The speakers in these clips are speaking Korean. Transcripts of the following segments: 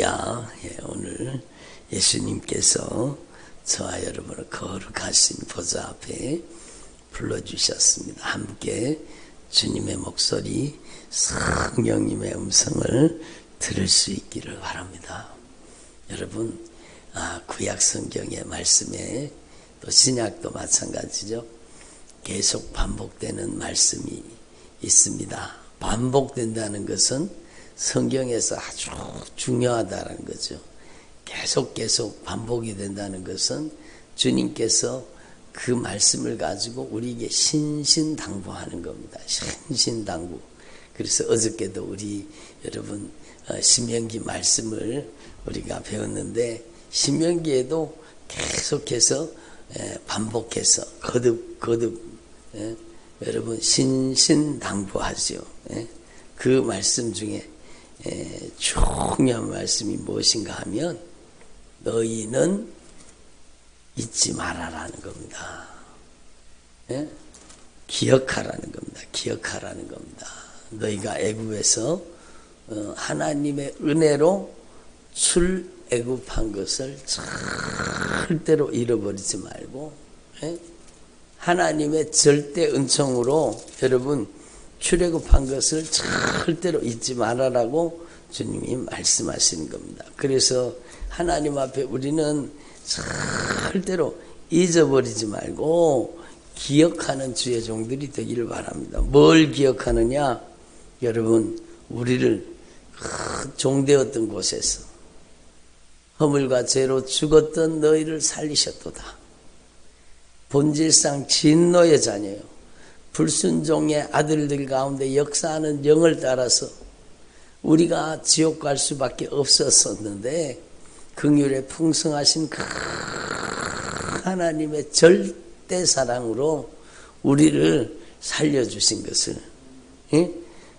야, 예, 오늘 예수님께서 저와 여러분을 거룩하신 보좌 앞에 불러주셨습니다. 함께 주님의 목소리, 성령님의 음성을 들을 수 있기를 바랍니다. 여러분, 아, 구약 성경의 말씀에 또 신약도 마찬가지죠. 계속 반복되는 말씀이 있습니다. 반복된다는 것은 성경에서 아주 중요하다는 거죠. 계속 계속 반복이 된다는 것은 주님께서 그 말씀을 가지고 우리에게 신신당부하는 겁니다. 신신당부. 그래서 어저께도 우리 여러분 어, 신명기 말씀을 우리가 배웠는데 신명기에도 계속해서 반복해서 거듭 거듭 여러분 신신당부하죠. 그 말씀 중에 중요한 말씀이 무엇인가 하면 너희는 잊지 말아라는 겁니다. 예? 기억하라는 겁니다. 기억하라는 겁니다. 너희가 애굽에서 어, 하나님의 은혜로 출애굽한 것을 절대로 잃어버리지 말고 예? 하나님의 절대 은총으로 여러분 출애굽한 것을 절대로 잊지 말아라고 주님이 말씀하시는 겁니다. 그래서 하나님 앞에 우리는 절대로 잊어버리지 말고 기억하는 주의 종들이 되기를 바랍니다. 뭘 기억하느냐? 여러분, 우리를 종되었던 곳에서 허물과 죄로 죽었던 너희를 살리셨도다. 본질상 진노의 자녀요. 불순종의 아들들 가운데 역사하는 영을 따라서 우리가 지옥 갈 수밖에 없었었는데 긍휼에 풍성하신 그 하나님의 절대 사랑으로 우리를 살려주신 것을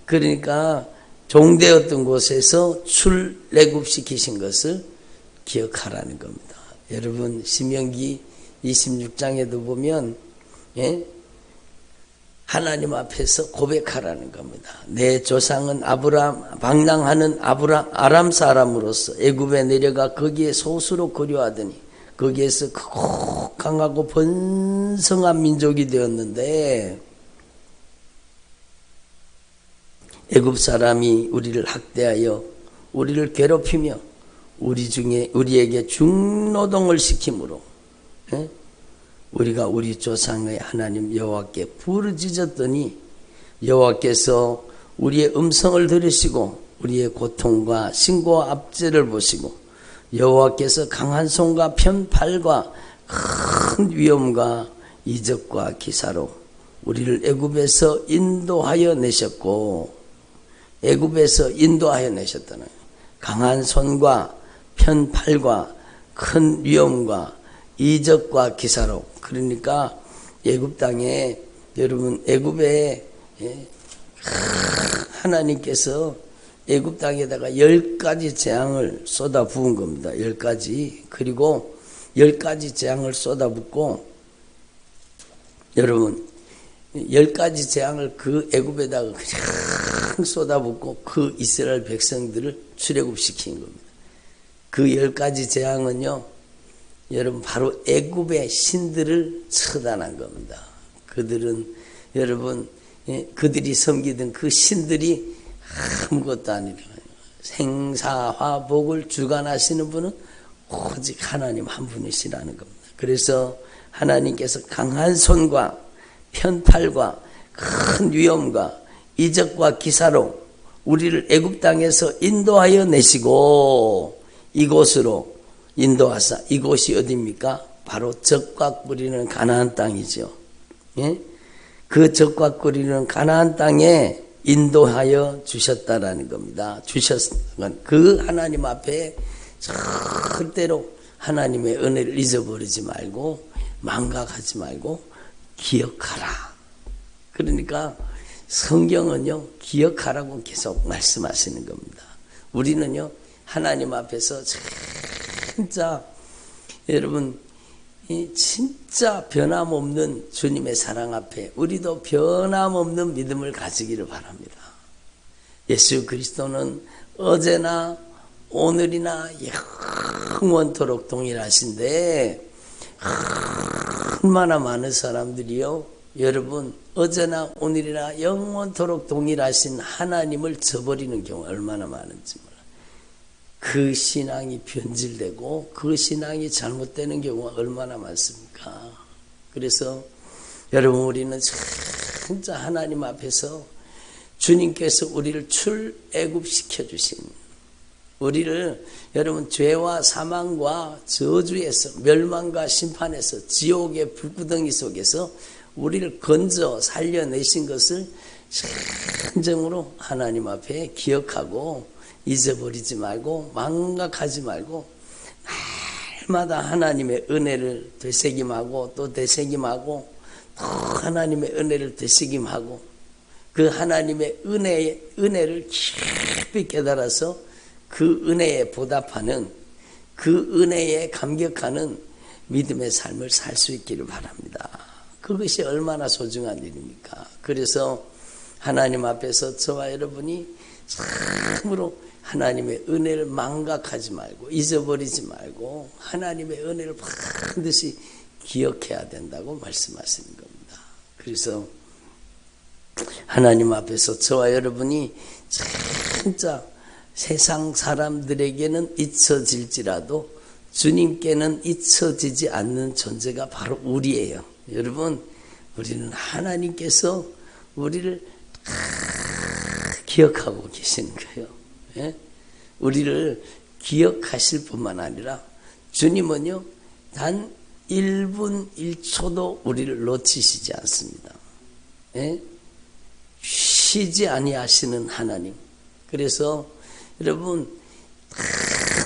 그러니까 종되었던 곳에서 출애굽시키신 것을 기억하라는 겁니다. 여러분 신명기 26장에도 보면 예? 하나님 앞에서 고백하라는 겁니다. 내 조상은 아브람 방랑하는 아브람 아람 사람으로서 애굽에 내려가 거기에 소수로 거류하더니 거기에서 강하고 번성한 민족이 되었는데 애굽 사람이 우리를 학대하여 우리를 괴롭히며 우리 중에 우리에게 중노동을 시키므로 예? 우리가 우리 조상의 하나님 여호와께 부르짖었더니 여호와께서 우리의 음성을 들으시고 우리의 고통과 신고와 압제를 보시고 여호와께서 강한 손과 편팔과 큰 위험과 이적과 기사로 우리를 애굽에서 인도하여 내셨고 애굽에서 인도하여 내셨다는 강한 손과 편팔과 큰 위험과 이적과 기사로 그러니까 애굽 땅에 여러분 애굽에 예, 하나님께서 애굽 땅에다가 열 가지 재앙을 쏟아 부은 겁니다. 열 가지 그리고 열 가지 재앙을 쏟아 붓고 여러분 열 가지 재앙을 그 애굽에다가 그냥 쏟아붓고 그 이스라엘 백성들을 출애굽시킨 겁니다. 그 열 가지 재앙은요 여러분 바로 애굽의 신들을 처단한 겁니다. 그들은 여러분 예, 그들이 섬기던 그 신들이 아무것도 아니라 생사화복을 주관하시는 분은 오직 하나님 한 분이시라는 겁니다. 그래서 하나님께서 강한 손과 편팔과 큰 위험과 이적과 기사로 우리를 애굽 땅에서 인도하여 내시고 이곳으로 인도하사 이곳이 어디입니까? 바로 적과 꿀리는 가나안 땅이죠. 예? 그 적과 꿀리는 가나안 땅에 인도하여 주셨다라는 겁니다. 주셨은 그 하나님 앞에 절대로 하나님의 은혜를 잊어버리지 말고 망각하지 말고 기억하라. 그러니까 성경은요 기억하라고 계속 말씀하시는 겁니다. 우리는요 하나님 앞에서 진짜 여러분 진짜 변함없는 주님의 사랑 앞에 우리도 변함없는 믿음을 가지기를 바랍니다. 예수 그리스도는 어제나 오늘이나 영원토록 동일하신데 얼마나 많은 사람들이요 여러분 어제나 오늘이나 영원토록 동일하신 하나님을 저버리는 경우 얼마나 많은지. 그 신앙이 변질되고 그 신앙이 잘못되는 경우가 얼마나 많습니까? 그래서 여러분 우리는 진짜 하나님 앞에서 주님께서 우리를 출애굽시켜 주신 우리를 여러분 죄와 사망과 저주에서 멸망과 심판에서 지옥의 불구덩이 속에서 우리를 건져 살려내신 것을 진정으로 하나님 앞에 기억하고 잊어버리지 말고 망각하지 말고 날마다 하나님의 은혜를 되새김하고 또 되새김하고 또 하나님의 은혜를 되새김하고 그 하나님의 은혜의 은혜를 깊이 깨달아서 그 은혜에 보답하는 그 은혜에 감격하는 믿음의 삶을 살 수 있기를 바랍니다. 그것이 얼마나 소중한 일입니까? 그래서 하나님 앞에서 저와 여러분이 참으로 하나님의 은혜를 망각하지 말고 잊어버리지 말고 하나님의 은혜를 반드시 기억해야 된다고 말씀하시는 겁니다. 그래서 하나님 앞에서 저와 여러분이 진짜 세상 사람들에게는 잊혀질지라도 주님께는 잊혀지지 않는 존재가 바로 우리예요. 여러분, 우리는 하나님께서 우리를 기억하고 계시는 거예요. 예? 우리를 기억하실 뿐만 아니라 주님은요, 단 1분 1초도 우리를 놓치시지 않습니다. 예? 쉬지 아니하시는 하나님. 그래서 여러분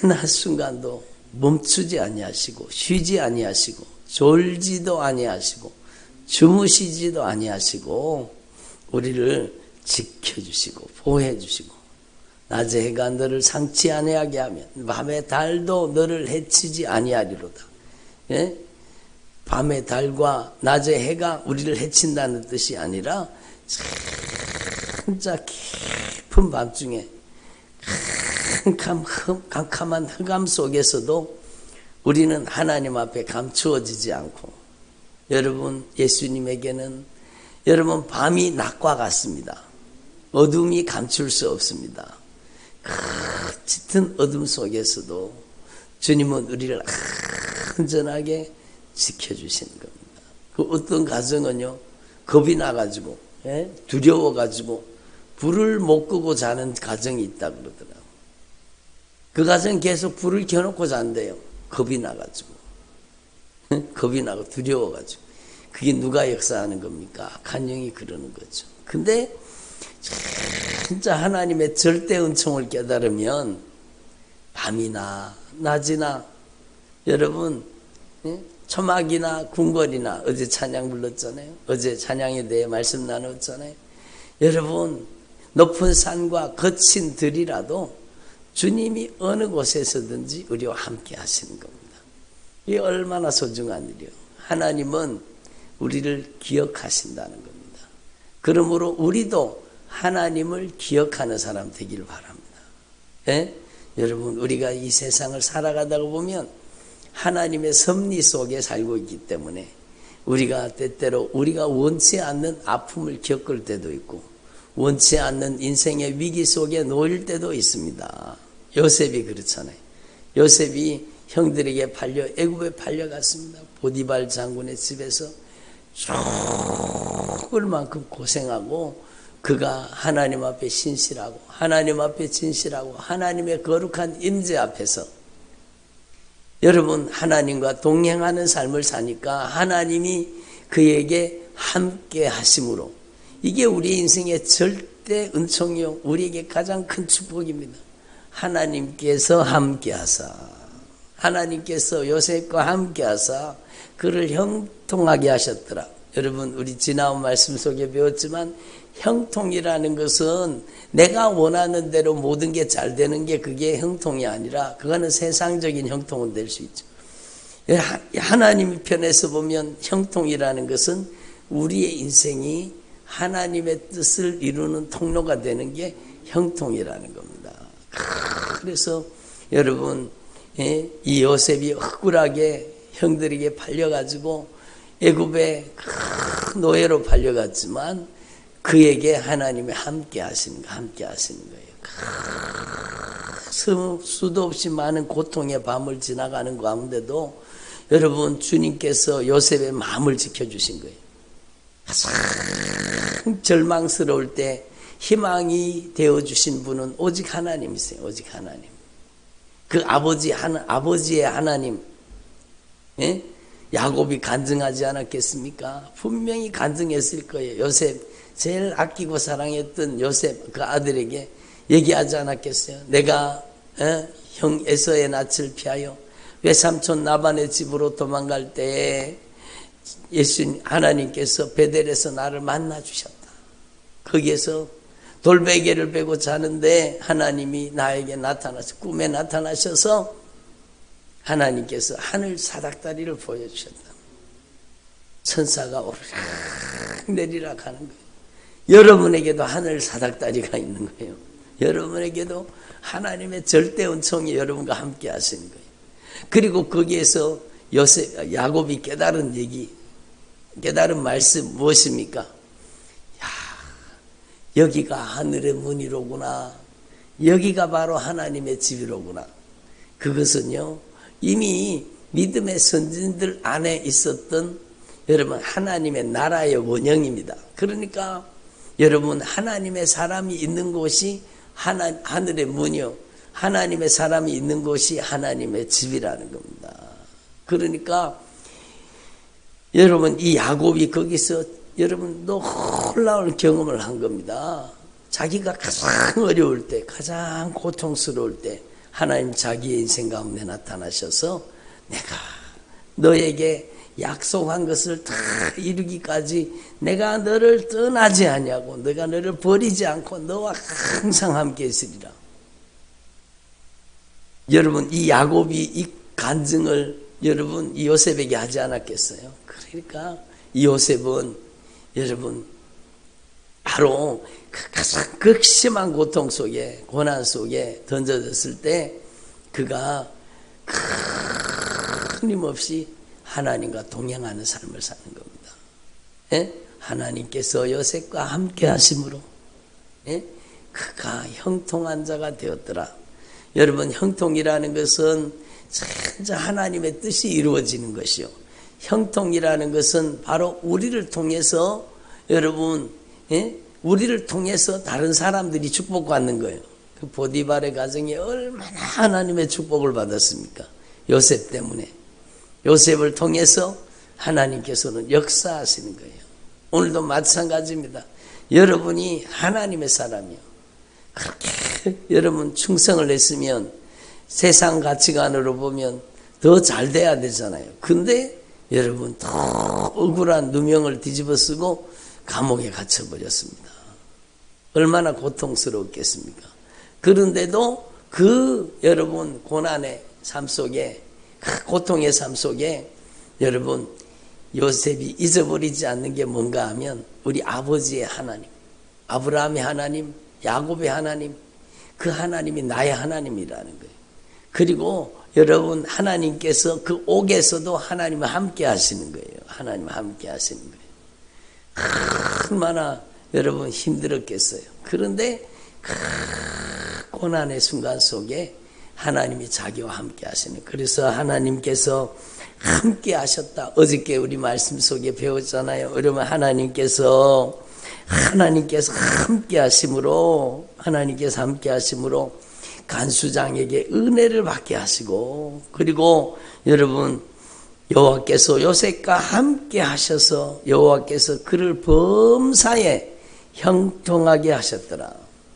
한 한순간도 멈추지 아니하시고 쉬지 아니하시고 졸지도 아니하시고 주무시지도 아니하시고 우리를 지켜주시고 보호해 주시고 낮에 해가 너를 상치 아니하게 하면 밤에 달도 너를 해치지 아니하리로다. 예? 밤의 달과 낮의 해가 우리를 해친다는 뜻이 아니라 진짜 깊은 밤중에 캄캄 한 흑암 속에서도 우리는 하나님 앞에 감추어지지 않고 여러분 예수님에게는 여러분 밤이 낮과 같습니다. 어둠이 감출 수 없습니다. 짙은 어둠 속에서도 주님은 우리를 안전하게 지켜주시는 겁니다. 그 어떤 가정은요 겁이 나가지고 예? 두려워가지고 불을 못 끄고 자는 가정이 있다 그러더라고. 그 가정 계속 불을 켜놓고 잔대요. 겁이 나가지고. 겁이 나고 두려워가지고. 그게 누가 역사하는 겁니까? 악한 영이 그러는 거죠. 근데 진짜 하나님의 절대 은총을 깨달으면 밤이나 낮이나 여러분 예? 초막이나 궁궐이나 어제 찬양 불렀잖아요. 어제 찬양에 대해 말씀 나눴잖아요. 여러분 높은 산과 거친 들이라도 주님이 어느 곳에서든지 우리와 함께 하시는 겁니다. 이 얼마나 소중한 일이요. 하나님은 우리를 기억하신다는 겁니다. 그러므로 우리도 하나님을 기억하는 사람 되기를 바랍니다. 예? 여러분, 우리가 이 세상을 살아가다가 보면 하나님의 섭리 속에 살고 있기 때문에 우리가 때때로 우리가 원치 않는 아픔을 겪을 때도 있고 원치 않는 인생의 위기 속에 놓일 때도 있습니다. 요셉이 그렇잖아요. 요셉이 형들에게 팔려 애굽에 팔려갔습니다. 보디발 장군의 집에서 죽을 만큼 고생하고 그가 하나님 앞에 신실하고 하나님 앞에 진실하고 하나님의 거룩한 임재 앞에서 여러분 하나님과 동행하는 삶을 사니까 하나님이 그에게 함께 하심으로 이게 우리 인생의 절대 은총이요 우리에게 가장 큰 축복입니다. 하나님께서 함께 하사 하나님께서 요셉과 함께 하사 그를 형통하게 하셨더라. 여러분 우리 지나온 말씀 속에 배웠지만 형통이라는 것은 내가 원하는 대로 모든 게 잘 되는 게 그게 형통이 아니라 그거는 세상적인 형통은 될 수 있죠. 하나님 편에서 보면 형통이라는 것은 우리의 인생이 하나님의 뜻을 이루는 통로가 되는 게 형통이라는 겁니다. 그래서 여러분 예? 이 요셉이 억울하게 형들에게 팔려가지고 애굽의 큰 노예로 팔려갔지만 그에게 하나님이 함께 하시는 거, 함께 하시는 거예요. 수, 수도 없이 많은 고통의 밤을 지나가는 가운데도 여러분 주님께서 요셉의 마음을 지켜주신 거예요. 가장 절망스러울 때 희망이 되어주신 분은 오직 하나님이세요. 오직 하나님. 그 아버지 하나, 아버지의 하나님, 예? 야곱이 간증하지 않았겠습니까? 분명히 간증했을 거예요. 요셉 제일 아끼고 사랑했던 요셉 그 아들에게 얘기하지 않았겠어요? 내가 예? 형 에서의 낯을 피하여 외삼촌 나반의 집으로 도망갈 때에 예수 하나님께서 베델에서 나를 만나 주셨다. 거기에서 돌베개를 베고 자는데 하나님이 나에게 나타나서 꿈에 나타나셔서 하나님께서 하늘 사닥다리를 보여주셨다. 천사가 오르락 내리락 하는 거예요. 여러분에게도 하늘 사닥다리가 있는 거예요. 여러분에게도 하나님의 절대 은총이 여러분과 함께 하시는 거예요. 그리고 거기에서 요셉, 야곱이 깨달은 얘기, 깨달은 말씀 무엇입니까? 야, 여기가 하늘의 문이로구나. 여기가 바로 하나님의 집이로구나. 그것은요, 이미 믿음의 선진들 안에 있었던 여러분 하나님의 나라의 원형입니다. 그러니까 여러분 하나님의 사람이 있는 곳이 하나, 하늘의 문이요. 하나님의 사람이 있는 곳이 하나님의 집이라는 겁니다. 그러니까 여러분 이 야곱이 거기서 여러분 놀라운 경험을 한 겁니다. 자기가 가장 어려울 때, 가장 고통스러울 때 하나님 자기의 인생 가운데 나타나셔서 내가 너에게 약속한 것을 다 이루기까지 내가 너를 떠나지 아니하고 내가 너를 버리지 않고 너와 항상 함께 있으리라. 여러분 이 야곱이 이 간증을 여러분 이 요셉에게 하지 않았겠어요? 그러니까 이 요셉은 여러분 바로 그 가장 극심한 고통 속에 고난 속에 던져졌을 때 그가 끊임없이 하나님과 동행하는 삶을 사는 겁니다. 예? 하나님께서 요셉과 함께 하심으로 예? 그가 형통한 자가 되었더라. 여러분 형통이라는 것은 진짜 하나님의 뜻이 이루어지는 것이요. 형통이라는 것은 바로 우리를 통해서 여러분 예? 우리를 통해서 다른 사람들이 축복받는 거예요. 그 보디발의 가정이 얼마나 하나님의 축복을 받았습니까? 요셉 때문에. 요셉을 통해서 하나님께서는 역사하시는 거예요. 오늘도 마찬가지입니다. 여러분이 하나님의 사람이요. 그렇게 여러분 충성을 했으면 세상 가치관으로 보면 더 잘 돼야 되잖아요. 근데 여러분 더 억울한 누명을 뒤집어 쓰고 감옥에 갇혀버렸습니다. 얼마나 고통스러웠겠습니까? 그런데도 그 여러분 고난의 삶 속에 그 고통의 삶 속에 여러분 요셉이 잊어버리지 않는 게 뭔가 하면 우리 아버지의 하나님, 아브라함의 하나님, 야곱의 하나님, 그 하나님이 나의 하나님이라는 거예요. 그리고 여러분 하나님께서 그 옥에서도 하나님과 함께 하시는 거예요. 하나님과 함께 하시는 거예요. 얼마나 여러분 힘들었겠어요. 그런데 그 고난의 순간 속에 하나님이 자기와 함께 하시는 그래서 하나님께서 함께 하셨다. 어저께 우리 말씀 속에 배웠잖아요. 여러분 하나님께서 하나님께서 함께 하심으로 하나님께서 함께 하심으로 간수장에게 은혜를 받게 하시고 그리고 여러분 여호와께서 요셉과 함께 하셔서 여호와께서 그를 범사에 형통하게 하셨더라.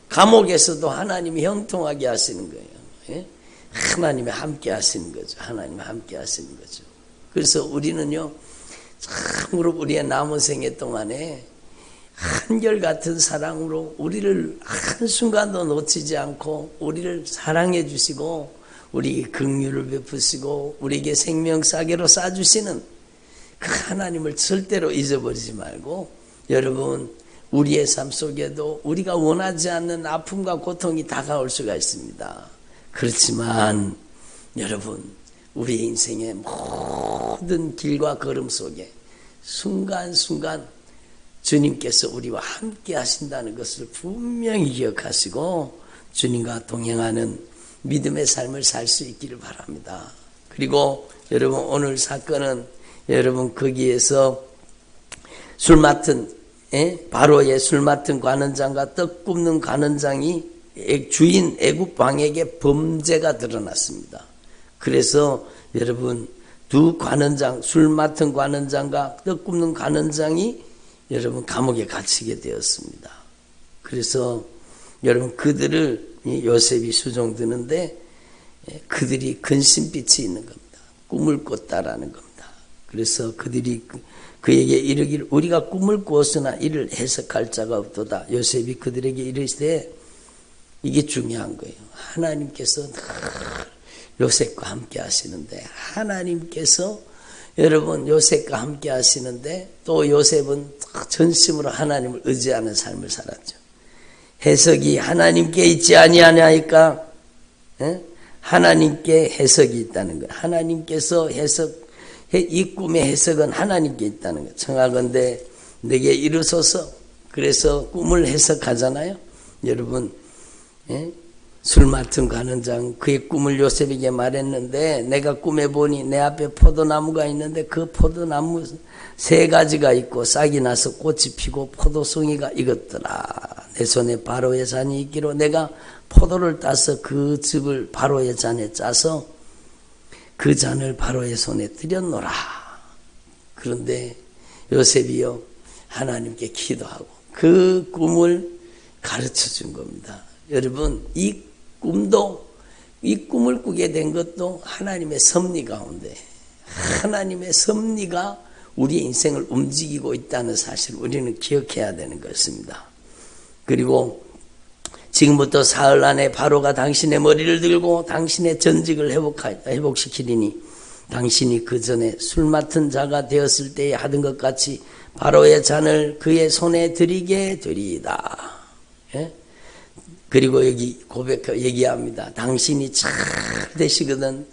감옥에서도 하나님이 형통하게 하시는 거예요. 예? 하나님이 함께 하시는 거죠. 하나님이 함께 하시는 거죠. 그래서 우리는요, 참으로 우리의 남은 생애 동안에 한결같은 사랑으로 우리를 한순간도 놓치지 않고 우리를 사랑해 주시고 우리에게 긍휼을 베푸시고 우리에게 생명 싸게로 싸주시는 그 하나님을 절대로 잊어버리지 말고 여러분 우리의 삶 속에도 우리가 원하지 않는 아픔과 고통이 다가올 수가 있습니다. 그렇지만 여러분 우리 인생의 모든 길과 걸음 속에 순간순간 주님께서 우리와 함께 하신다는 것을 분명히 기억하시고 주님과 동행하는 믿음의 삶을 살 수 있기를 바랍니다. 그리고 여러분 오늘 사건은 여러분 거기에서 술 맡은 예? 바로의 술 맡은 관원장과 떡 굽는 관원장이 주인 애국 왕에게 범죄가 드러났습니다. 그래서 여러분 두 관원장 술 맡은 관원장과 떡 굽는 관원장이 여러분 감옥에 갇히게 되었습니다. 그래서 여러분 그들을 요셉이 수종드는데 예, 그들이 근심빛이 있는 겁니다. 꿈을 꿨다라는 겁니다. 그래서 그들이 그, 그에게 이르기를 우리가 꿈을 꾸었으나 이를 해석할 자가 없도다. 요셉이 그들에게 이르시되 이게 중요한 거예요. 하나님께서 요셉과 함께 하시는데 하나님께서 여러분 요셉과 함께 하시는데 또 요셉은 전심으로 하나님을 의지하는 삶을 살았죠. 해석이 하나님께 있지 아니하냐니까 예? 하나님께 해석이 있다는 거예요. 하나님께서 해석 이 꿈의 해석은 하나님께 있다는 거예요. 청하건대 내게 이르소서 그래서 꿈을 해석하잖아요. 여러분 예? 술 맡은 가는장 그의 꿈을 요셉에게 말했는데 내가 꿈에 보니 내 앞에 포도나무가 있는데 그 포도나무 세 가지가 있고 싹이 나서 꽃이 피고 포도송이가 익었더라. 내 손에 바로의 잔이 있기로 내가 포도를 따서 그 즙을 바로의 잔에 짜서 그 잔을 바로의 손에 들였노라. 그런데 요셉이요 하나님께 기도하고 그 꿈을 가르쳐 준 겁니다. 여러분 이 꿈도 이 꿈을 꾸게 된 것도 하나님의 섭리 가운데 하나님의 섭리가 우리 인생을 움직이고 있다는 사실을 우리는 기억해야 되는 것입니다. 그리고 지금부터 사흘 안에 바로가 당신의 머리를 들고 당신의 전직을 회복하, 회복시키리니 당신이 그 전에 술 맡은 자가 되었을 때에 하던 것 같이 바로의 잔을 그의 손에 드리게 되리이다. 예? 그리고 여기 고백 얘기합니다. 당신이 잘 되시거든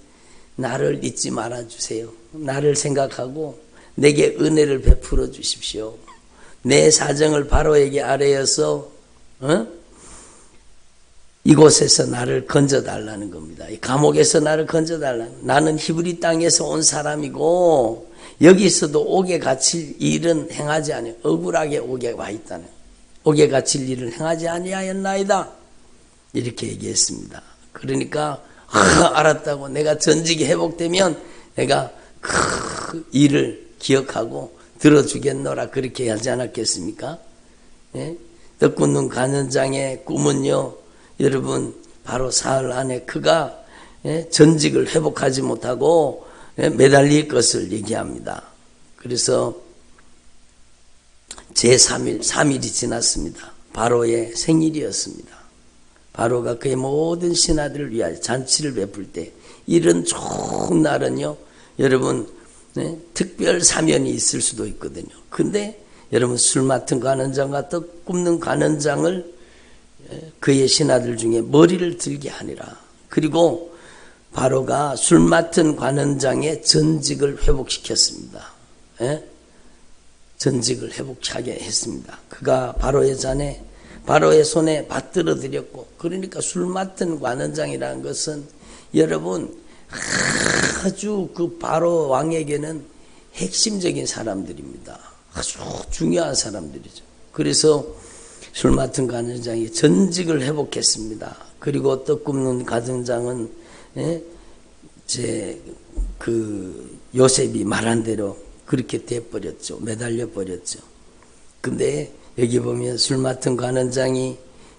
나를 잊지 말아 주세요. 나를 생각하고 내게 은혜를 베풀어 주십시오. 내 사정을 바로에게 아뢰어서 어? 이곳에서 나를 건져 달라는 겁니다. 이 감옥에서 나를 건져 달라. 나는 히브리 땅에서 온 사람이고 여기서도 옥에 갇힐 일은 행하지 아니 억울하게 옥에 와 있다는. 옥에 갇힐 일을 행하지 아니하였나이다. 이렇게 얘기했습니다. 그러니까 아, 알았다고 내가 전직이 회복되면 내가 그 일을 기억하고 들어주겠노라 그렇게 하지 않았겠습니까? 예? 떡구는 간현장의 꿈은요, 여러분 바로 사흘 안에 그가 예? 전직을 회복하지 못하고 예? 매달릴 것을 얘기합니다. 그래서 제3일, 3일이 지났습니다. 바로의 생일이었습니다. 바로가 그의 모든 신하들을 위하여 잔치를 베풀 때 이런 좋은 날은요, 여러분 네? 특별 사면이 있을 수도 있거든요. 근데 여러분 술 맡은 관원장과 떡 굽는 관원장을 예, 그의 신하들 중에 머리를 들게 하니라. 그리고 바로가 술 맡은 관원장의 전직을 회복시켰습니다. 예? 전직을 회복하게 했습니다. 그가 바로의 잔에 바로의 손에 받들어 드렸고 그러니까 술 맡은 관원장이라는 것은 여러분 아주 그 바로 왕에게는 핵심적인 사람들입니다. 아주 중요한 사람들이죠. 그래서 술 맡은 관원장이 전직을 회복했습니다. 그리고 떡 굽는 가정장은 예? 제그 요셉이 말한 대로 그렇게 돼 버렸죠. 매달려 버렸죠. 근데 여기 보면 술 맡은 관원장이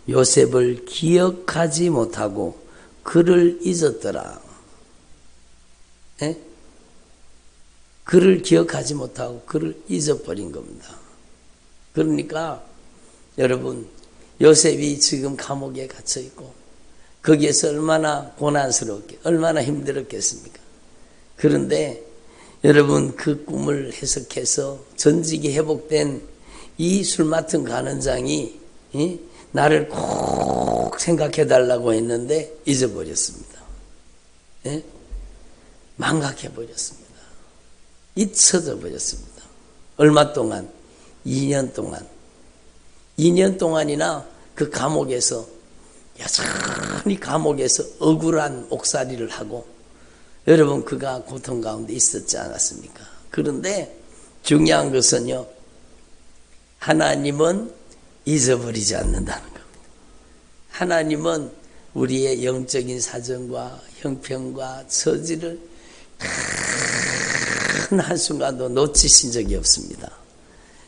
요셉을 기억하지 못하고 그를 잊었더라. 예? 그를 기억하지 못하고 그를 잊어버린 겁니다. 그러니까 여러분 요셉이 지금 감옥에 갇혀 있고 거기에서 얼마나 고난스럽게 얼마나 힘들었겠습니까? 그런데 여러분 그 꿈을 해석해서 전직이 회복된 이 술 맡은 간원장이 나를 꼭 생각해 달라고 했는데 잊어버렸습니다. 예? 망각해 버렸습니다. 잊혀져 버렸습니다. 얼마 동안? 2년 동안. 2년 동안이나 그 감옥에서 여전히 감옥에서 억울한 옥살이를 하고 여러분 그가 고통 가운데 있었지 않았습니까? 그런데 중요한 것은요. 하나님은 잊어버리지 않는다는 겁니다. 하나님은 우리의 영적인 사정과 형편과 처지를 큰 한순간도 놓치신 적이 없습니다.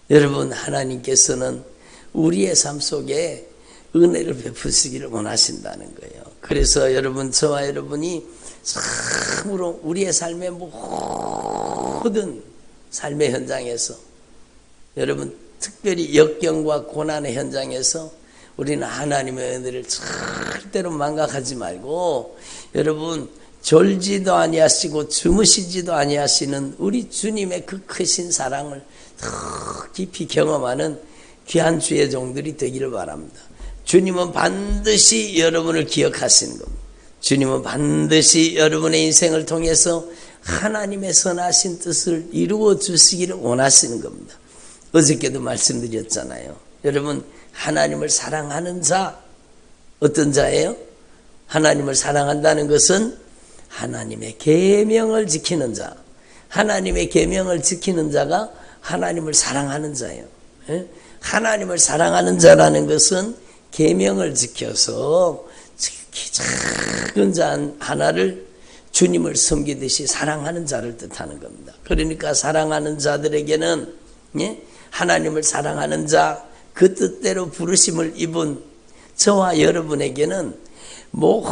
여러분, 하나님께서는 우리의 삶 속에 은혜를 베푸시기를 원하신다는 거예요. 그래서 여러분, 저와 여러분이 참으로 우리의 삶의 모든 삶의 현장에서 여러분, 특별히 역경과 고난의 현장에서 우리는 하나님의 은혜를 절대로 망각하지 말고 여러분 졸지도 아니하시고 주무시지도 아니하시는 우리 주님의 그 크신 사랑을 더 깊이 경험하는 귀한 주의 종들이 되기를 바랍니다. 주님은 반드시 여러분을 기억하시는 겁니다. 주님은 반드시 여러분의 인생을 통해서 하나님의 선하신 뜻을 이루어 주시기를 원하시는 겁니다. 어저께도 말씀드렸잖아요. 여러분 하나님을 사랑하는 자 어떤 자예요? 하나님을 사랑한다는 것은 하나님의 계명을 지키는 자. 하나님의 계명을 지키는 자가 하나님을 사랑하는 자예요. 예? 하나님을 사랑하는 자라는 것은 계명을 지켜서 작은 자 하나를 주님을 섬기듯이 사랑하는 자를 뜻하는 겁니다. 그러니까 사랑하는 자들에게는 예? 하나님을 사랑하는 자, 그 뜻대로 부르심을 입은 저와 여러분에게는 모든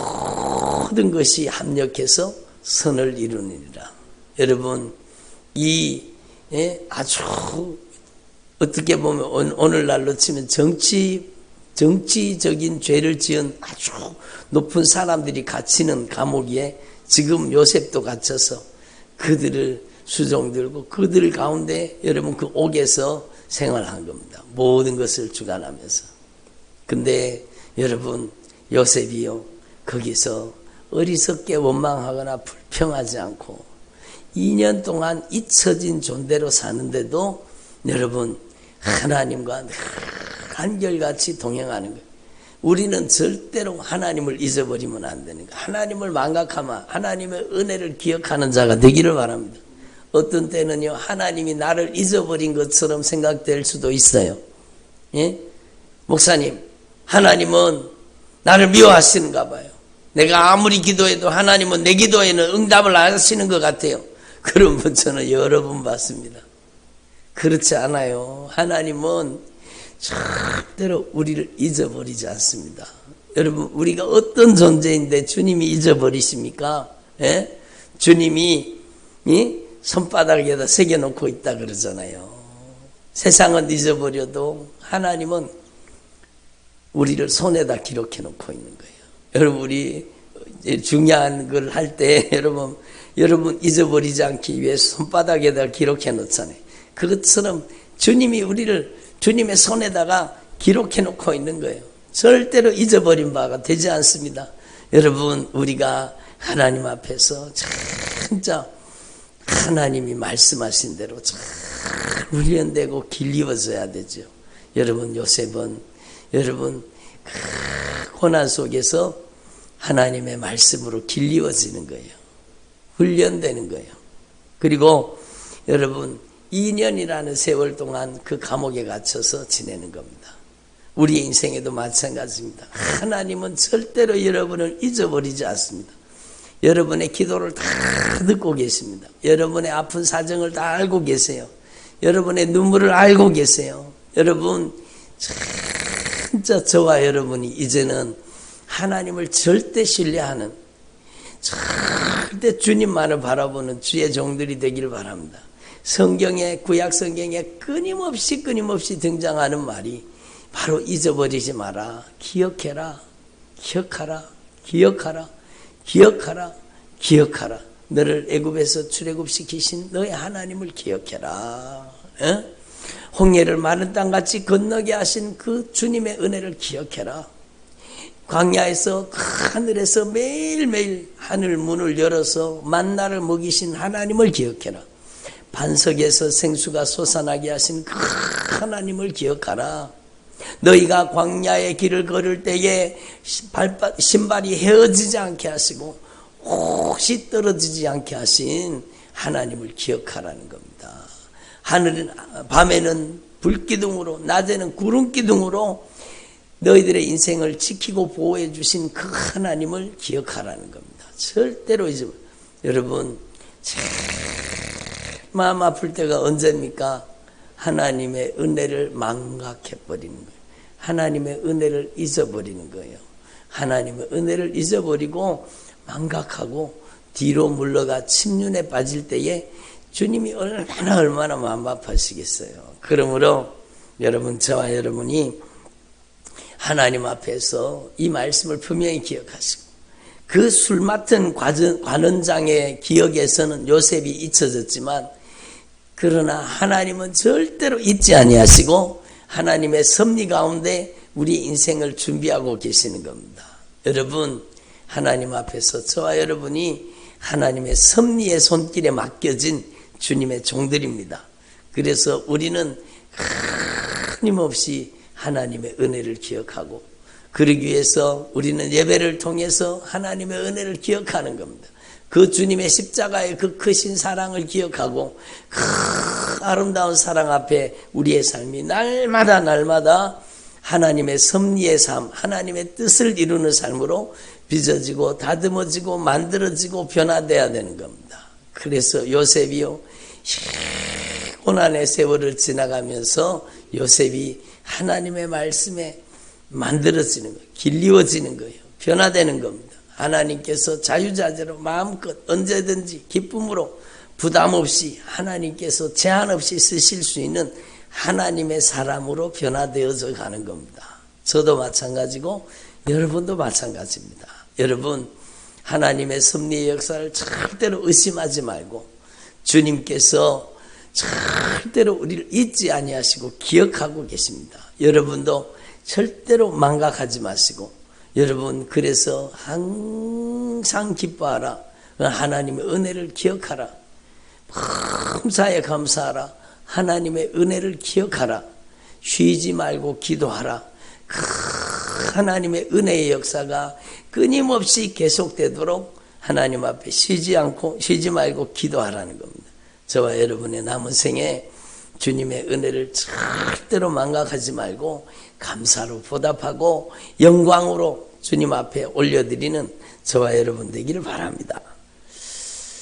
것이 합력해서 선을 이루니라. 여러분, 이 예, 아주 어떻게 보면 오늘날로 치면 정치 정치적인 죄를 지은 아주 높은 사람들이 갇히는 감옥에 지금 요셉도 갇혀서 그들을 수종 들고 그들 가운데 여러분 그 옥에서 생활한 겁니다. 모든 것을 주관하면서. 근데 여러분 요셉이요 거기서 어리석게 원망하거나 불평하지 않고 2년 동안 잊혀진 존재로 사는데도 여러분 하나님과 한결같이 동행하는 거예요. 우리는 절대로 하나님을 잊어버리면 안 되는 거예요. 하나님을 망각하면 하나님의 은혜를 기억하는 자가 되기를 바랍니다. 어떤 때는요, 하나님이 나를 잊어버린 것처럼 생각될 수도 있어요. 예? 목사님, 하나님은 나를 미워하시는가 봐요. 내가 아무리 기도해도 하나님은 내 기도에는 응답을 안 하시는 것 같아요. 그런 분 저는 여러 번 봤습니다. 그렇지 않아요. 하나님은 절대로 우리를 잊어버리지 않습니다. 여러분, 우리가 어떤 존재인데 주님이 잊어버리십니까? 예? 주님이, 예? 손바닥에다 새겨놓고 있다 그러잖아요. 세상은 잊어버려도 하나님은 우리를 손에다 기록해놓고 있는 거예요. 여러분 우리 중요한 걸 할 때 여러분 여러분 잊어버리지 않기 위해서 손바닥에다 기록해 놓잖아요. 그것처럼 주님이 우리를 주님의 손에다가 기록해 놓고 있는 거예요. 절대로 잊어버린 바가 되지 않습니다. 여러분 우리가 하나님 앞에서 진짜 하나님이 말씀하신 대로 잘 훈련되고 길리워져야 되죠. 여러분 요셉은 여러분 고난 속에서 하나님의 말씀으로 길리워지는 거예요. 훈련되는 거예요. 그리고 여러분 2년이라는 세월 동안 그 감옥에 갇혀서 지내는 겁니다. 우리 인생에도 마찬가지입니다. 하나님은 절대로 여러분을 잊어버리지 않습니다. 여러분의 기도를 다 듣고 계십니다. 여러분의 아픈 사정을 다 알고 계세요. 여러분의 눈물을 알고 계세요. 여러분, 진짜 저와 여러분이 이제는 하나님을 절대 신뢰하는 절대 주님만을 바라보는 주의 종들이 되기를 바랍니다. 성경에 구약 성경에 끊임없이 끊임없이 등장하는 말이 바로 잊어버리지 마라. 기억해라. 기억하라. 기억하라. 기억하라. 기억하라. 너를 애굽에서 출애굽시키신 너의 하나님을 기억해라. 에? 홍해를 마른 땅같이 건너게 하신 그 주님의 은혜를 기억해라. 광야에서 하늘에서 매일매일 하늘 문을 열어서 만나를 먹이신 하나님을 기억해라. 반석에서 생수가 솟아나게 하신 그 하나님을 기억하라. 너희가 광야의 길을 걸을 때에 신발이 헤어지지 않게 하시고 혹시 떨어지지 않게 하신 하나님을 기억하라는 겁니다. 하늘은 밤에는 불기둥으로 낮에는 구름기둥으로 너희들의 인생을 지키고 보호해 주신 그 하나님을 기억하라는 겁니다. 절대로 잊어 여러분 마음 아플 때가 언제입니까? 하나님의 은혜를 망각해 버리는 거예요. 하나님의 은혜를 잊어버리는 거예요. 하나님의 은혜를 잊어버리고 망각하고 뒤로 물러가 침륜에 빠질 때에 주님이 얼마나 얼마나 마음 아파하시겠어요. 그러므로 여러분 저와 여러분이 하나님 앞에서 이 말씀을 분명히 기억하시고 그 술 맡은 관원장의 기억에서는 요셉이 잊혀졌지만 그러나 하나님은 절대로 잊지 아니하시고 하나님의 섭리 가운데 우리 인생을 준비하고 계시는 겁니다. 여러분 하나님 앞에서 저와 여러분이 하나님의 섭리의 손길에 맡겨진 주님의 종들입니다. 그래서 우리는 끊임없이 하나님의 은혜를 기억하고 그러기 위해서 우리는 예배를 통해서 하나님의 은혜를 기억하는 겁니다. 그 주님의 십자가의 그 크신 사랑을 기억하고 그 아름다운 사랑 앞에 우리의 삶이 날마다 날마다 하나님의 섭리의 삶, 하나님의 뜻을 이루는 삶으로 빚어지고 다듬어지고 만들어지고 변화돼야 되는 겁니다. 그래서 요셉이요 고난의 세월을 지나가면서 요셉이 하나님의 말씀에 만들어지는 거예요. 길리워지는 거예요. 변화되는 겁니다. 하나님께서 자유자재로 마음껏 언제든지 기쁨으로 부담 없이 하나님께서 제한 없이 쓰실 수 있는 하나님의 사람으로 변화되어져 가는 겁니다. 저도 마찬가지고 여러분도 마찬가지입니다. 여러분 하나님의 섭리의 역사를 절대로 의심하지 말고 주님께서 절대로 우리를 잊지 아니하시고 기억하고 계십니다. 여러분도 절대로 망각하지 마시고 여러분 그래서 항상 기뻐하라. 하나님의 은혜를 기억하라. 감사에 감사하라. 하나님의 은혜를 기억하라. 쉬지 말고 기도하라. 하나님의 은혜의 역사가 끊임없이 계속되도록 하나님 앞에 쉬지 않고 쉬지 말고 기도하라는 겁니다. 저와 여러분의 남은 생에 주님의 은혜를 절대로 망각하지 말고 감사로 보답하고 영광으로 주님 앞에 올려드리는 저와 여러분 되기를 바랍니다.